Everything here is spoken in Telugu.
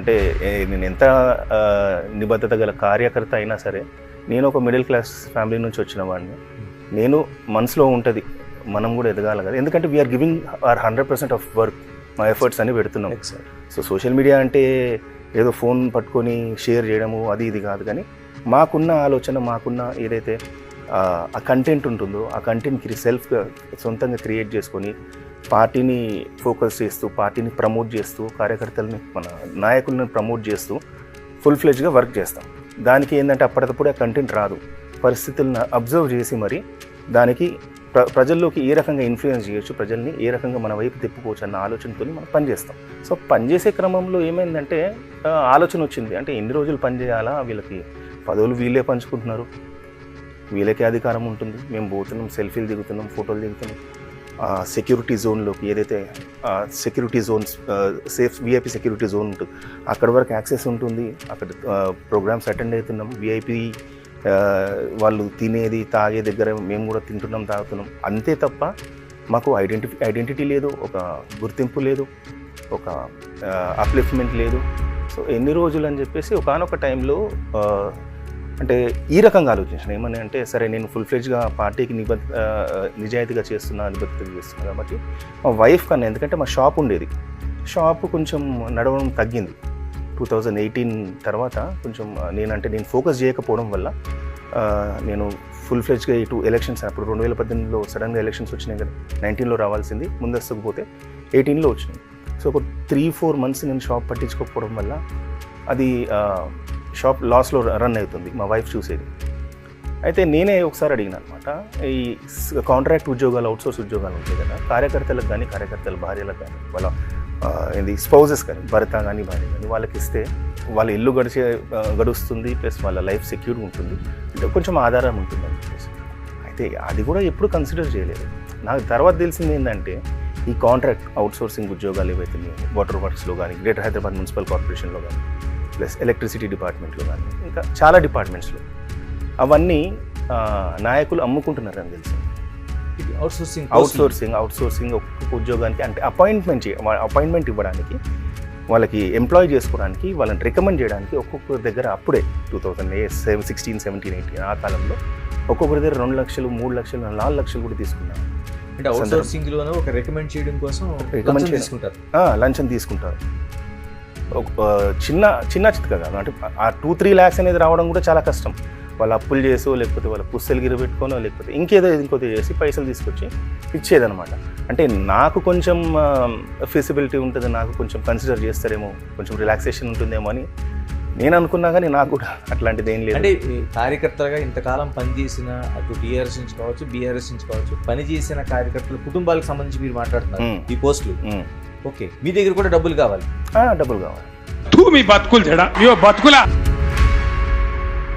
అంటే నేను ఎంత నిబద్ధత గల కార్యకర్త అయినా సరే నేను ఒక మిడిల్ క్లాస్ ఫ్యామిలీ నుంచి వచ్చిన వాడిని. నేను మనసులో ఉంటుంది మనం కూడా ఎదగాలి కదా. ఎందుకంటే we're giving our hundred percent of work మా ఎఫర్ట్స్ అని పెడుతున్నాం. సో సోషల్ మీడియా అంటే ఏదో ఫోన్ పట్టుకొని షేర్ చేయడము అది ఇది కాదు. కానీ మాకున్న ఆలోచన మాకున్న ఏదైతే ఆ, కంటెంట్ ఉంటుందో ఆ కంటెంట్కి సెల్ఫ్గా సొంతంగా క్రియేట్ చేసుకొని పార్టీని ఫోకస్ చేస్తూ పార్టీని ప్రమోట్ చేస్తూ కార్యకర్తలని మన నాయకులను ప్రమోట్ చేస్తూ ఫుల్ ఫ్లెజ్గా వర్క్ చేస్తాం. దానికి ఏంటంటే అప్పటికప్పుడు ఆ కంటెంట్ రాదు. పరిస్థితులను అబ్జర్వ్ చేసి మరి దానికి ప్ర ప్రజల్లోకి ఏ రకంగా ఇన్ఫ్లుయెన్స్ చేయొచ్చు ప్రజల్ని ఏ రకంగా మన వైపు తిప్పుకోవచ్చు అన్న ఆలోచనతో మనం పనిచేస్తాం సో పనిచేసే క్రమంలో ఏమైందంటే ఆలోచన వచ్చింది. అంటే ఎన్ని రోజులు పనిచేయాలా వీళ్ళకి పదవులు వీళ్ళే పంచుకుంటున్నారు. వీళ్ళకే అధికారం ఉంటుంది. మేము పోతున్నాం సెల్ఫీలు దిగుతున్నాం ఫోటోలు దిగుతున్నాం. సెక్యూరిటీ జోన్లోకి ఏదైతే security zones safe VIP security zone ఉంటుంది అక్కడ వరకు యాక్సెస్ ఉంటుంది. అక్కడ ప్రోగ్రామ్స్ అటెండ్ అవుతున్నాం. విఐపి వాళ్ళు తినేది తాగే దగ్గర మేము కూడా తింటున్నాం తాగుతున్నాం. అంతే తప్ప మాకు ఐడెంటిఫి ఐడెంటిటీ లేదు ఒక గుర్తింపు లేదు ఒక అప్లిఫ్ట్మెంట్ లేదు. సో ఎన్ని రోజులు అని చెప్పేసి ఒకనొక టైంలో అంటే ఈ రకంగా ఆలోచించిన ఏమని అంటే సరే నేను ఫుల్ ఫ్లెడ్జ్గా పార్టీకి నిబద్ధ నిజాయితీగా చేస్తున్నా నిబద్ధతగా చేస్తున్నా కాబట్టి మా వైఫ్ కన్నా ఎందుకంటే మా షాప్ ఉండేది. షాప్ కొంచెం నడవడం తగ్గింది. టూ థౌజండ్ ఎయిటీన్ తర్వాత కొంచెం నేనంటే నేను ఫోకస్ చేయకపోవడం వల్ల నేను ఫుల్ ఫ్లెజ్గా ఇటు ఎలక్షన్స్ అప్పుడు రెండు వేల పద్దెనిమిదిలో సడన్గా ఎలక్షన్స్ వచ్చినాయి కదా నైన్టీన్లో రావాల్సింది ముందస్తుకు పోతే ఎయిటీన్లో వచ్చినాయి. సో ఒక త్రీ ఫోర్ మంత్స్ నేను షాప్ పట్టించుకోకపోవడం వల్ల అది షాప్ లాస్లో రన్ అవుతుంది మా వైఫ్ చూసేది. అయితే నేనే ఒకసారి అడిగిన అనమాట ఈ కాంట్రాక్ట్ ఉద్యోగాలు అవుట్సోర్స్ ఉద్యోగాలు ఉంటాయి కదా కార్యకర్తలకు కానీ కార్యకర్తల భార్యలకు కానీ వాళ్ళ ఇది ఏంది స్పౌజెస్ కానీ భర్త కానీ భార్య కానీ వాళ్ళకి ఇస్తే వాళ్ళ ఇల్లు గడిచే గడుస్తుంది ప్లస్ వాళ్ళ లైఫ్ సెక్యూర్ ఉంటుంది అంటే కొంచెం ఆధారం ఉంటుంది అని చెప్పేసి. అయితే అది కూడా ఎప్పుడు కన్సిడర్ చేయలేదు. నాకు తర్వాత తెలిసింది ఏంటంటే ఈ కాంట్రాక్ట్ అవుట్సోర్సింగ్ ఉద్యోగాలు ఏవైతే వాటర్ వర్క్స్లో కానీ గ్రేటర్ హైదరాబాద్ మున్సిపల్ కార్పొరేషన్లో కానీ ప్లస్ ఎలక్ట్రిసిటీ డిపార్ట్మెంట్లో కానీ ఇంకా చాలా డిపార్ట్మెంట్స్లో. అవన్నీ నాయకులు అమ్ముకుంటున్నారని తెలిసి. ఇది outsourcing outsourcing outsourcing ఒక్కొక్క ఉద్యోగానికి అంటే అపాయింట్మెంట్ అపాయింట్మెంట్ ఇవ్వడానికి వాళ్ళకి ఎంప్లాయ్ చేసుకోవడానికి వాళ్ళని రికమెండ్ చేయడానికి ఒక్కొక్క దగ్గర అప్పుడే two thousand seven sixteen seventeen eighteen ఆ కాలంలో ఒక్కొక్కరి దగ్గర రెండు లక్షలు మూడు లక్షలు నాలుగు లక్షలు కూడా తీసుకున్నారు. అంటే అవుట్ సోర్సింగ్లోనే ఒక రికమెండ్ చేయడం కోసం. తీసుకుంటారు. ఆ, లంచం తీసుకుంటారు. చిన్న చిన్న చిత్క కాదు. అంటే ఆ టూ త్రీ ల్యాక్స్ అనేది రావడం కూడా చాలా కష్టం. వాళ్ళు అప్పులు చేసో లేకపోతే వాళ్ళ పుస్తలు గిరి పెట్టుకోనో లేకపోతే ఇంకేదో ఇంకోటి చేసి పైసలు తీసుకొచ్చి ఇచ్చేదనమాట అంటే నాకు కొంచెం ఫెసిబిలిటీ ఉంటుంది నాకు కొంచెం కన్సిడర్ చేస్తారేమో కొంచెం రిలాక్సేషన్ ఉంటుందేమో అని నేను అనుకున్నా కానీ నాకు కూడా అట్లాంటిది ఏం లేదు. అంటే కార్యకర్తలుగా ఇంతకాలం పనిచేసిన అటు టీఆర్ఎస్ నుంచి కావచ్చు బీఆర్ఎస్ నుంచి కావచ్చు పనిచేసిన కార్యకర్తల కుటుంబాలకు సంబంధించి మీరు మాట్లాడుతున్నారు. ఈ పోస్టులు. ఓకే. మీ దగ్గర కూడా డబ్బులు కావాలి. ఆ, డబ్బులు కావాలి. తూ మీ బతుకులు చెడా ఇవో బతుకులా.